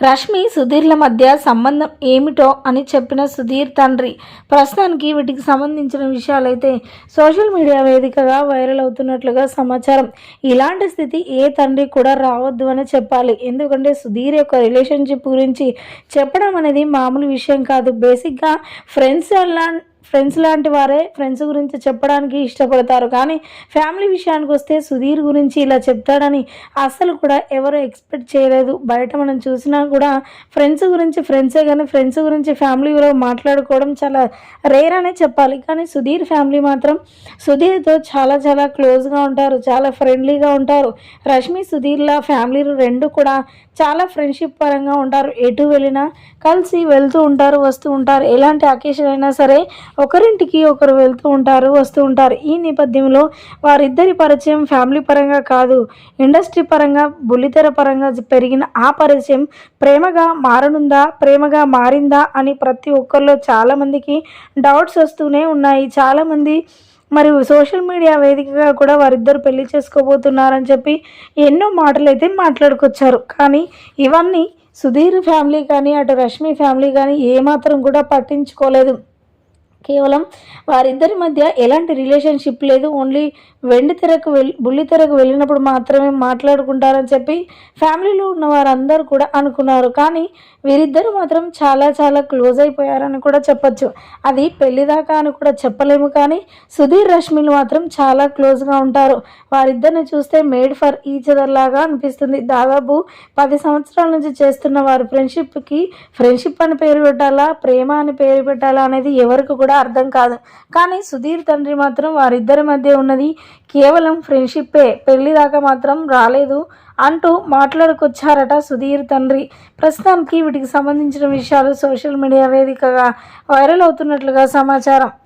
రష్మి సుధీర్ల మధ్య సంబంధం ఏమిటో అని చెప్పిన సుధీర్ తండ్రి. ప్రస్తుతానికి వీటికి సంబంధించిన విషయాలైతే సోషల్ మీడియా వేదికగా వైరల్ అవుతున్నట్లుగా సమాచారం. ఇలాంటి స్థితి ఏ తండ్రి కూడా రావద్దు అని చెప్పాలి. ఎందుకంటే సుధీర్ యొక్క రిలేషన్షిప్ గురించి చెప్పడం అనేది మామూలు విషయం కాదు. బేసిక్గా ఫ్రెండ్స్ అలా ఫ్రెండ్స్ లాంటి వారే ఫ్రెండ్స్ గురించి చెప్పడానికి ఇష్టపడతారు. కానీ ఫ్యామిలీ విషయానికి వస్తే సుధీర్ గురించి ఇలా చెప్తాడని అస్సలు కూడా ఎవరు ఎక్స్పెక్ట్ చేయలేదు. బయట మనం చూసినా కూడా ఫ్రెండ్స్ గురించి ఫ్రెండ్సే కానీ ఫ్రెండ్స్ గురించి ఫ్యామిలీలో మాట్లాడుకోవడం చాలా రేర్ అనే చెప్పాలి. కానీ సుధీర్ ఫ్యామిలీ మాత్రం సుధీర్తో చాలా చాలా క్లోజ్గా ఉంటారు. చాలా ఫ్రెండ్లీగా ఉంటారు. రష్మి సుధీర్ల ఫ్యామిలీలు రెండు కూడా చాలా ఫ్రెండ్షిప్ పరంగా ఉంటారు. ఎటు వెళ్ళినా కలిసి వెళ్తూ ఉంటారు వస్తూ ఉంటారు. ఎలాంటి అకేషన్ అయినా సరే ఒకరింటికి ఒకరు వెళ్తూ ఉంటారు వస్తూ ఉంటారు. ఈ నేపథ్యంలో వారిద్దరి పరిచయం ఫ్యామిలీ పరంగా కాదు. ఇండస్ట్రీ పరంగా బుల్లితెర పరంగా పెరిగిన ఆ పరిచయం ప్రేమగా మారనుందా ప్రేమగా మారిందా అని ప్రతి ఒక్కరిలో చాలామందికి డౌట్స్ వస్తూనే ఉన్నాయి. చాలామంది మరియు సోషల్ మీడియా వేదికగా కూడా వారిద్దరు పెళ్ళి చేసుకోబోతున్నారని చెప్పి ఎన్నో మాటలు అయితే మాట్లాడుకొచ్చారు. కానీ ఇవన్నీ సుధీర్ ఫ్యామిలీ కానీ అటు రష్మి ఫ్యామిలీ కానీ ఏమాత్రం కూడా పట్టించుకోలేదు. కేవలం వారిద్దరి మధ్య ఎలాంటి రిలేషన్షిప్ లేదు. ఓన్లీ వెండి తెరకు వెళ్ బుల్లి తెరకు వెళ్ళినప్పుడు మాత్రమే మాట్లాడుకుంటారని చెప్పి ఫ్యామిలీలో ఉన్న వారందరూ కూడా అనుకున్నారు. కానీ వీరిద్దరూ మాత్రం చాలా చాలా క్లోజ్ అయిపోయారని కూడా చెప్పచ్చు. అది పెళ్ళిదాకా అని కూడా చెప్పలేము కానీ సుధీర్ రష్మిలు మాత్రం చాలా క్లోజ్గా ఉంటారు. వారిద్దరిని చూస్తే మేడ్ ఫర్ ఈచ్ అదర్ లాగా అనిపిస్తుంది. దాదాపు పది సంవత్సరాల నుంచి చేస్తున్న వారి ఫ్రెండ్షిప్కి ఫ్రెండ్షిప్ అని పేరు పెట్టాలా ప్రేమ అని పేరు పెట్టాలా అనేది ఎవరికి కూడా అర్థం కాదు. కానీ సుధీర్ తండ్రి మాత్రం వారిద్దరి మధ్య ఉన్నది కేవలం ఫ్రెండ్షిప్పే. పెళ్ళి దాకా మాత్రం రాలేదు అంటూ మాట్లాడుకొచ్చారట సుధీర్ తండ్రి. ప్రస్తుతానికి వీటికి సంబంధించిన విషయాలు సోషల్ మీడియా వేదికగా వైరల్ అవుతున్నట్లుగా సమాచారం.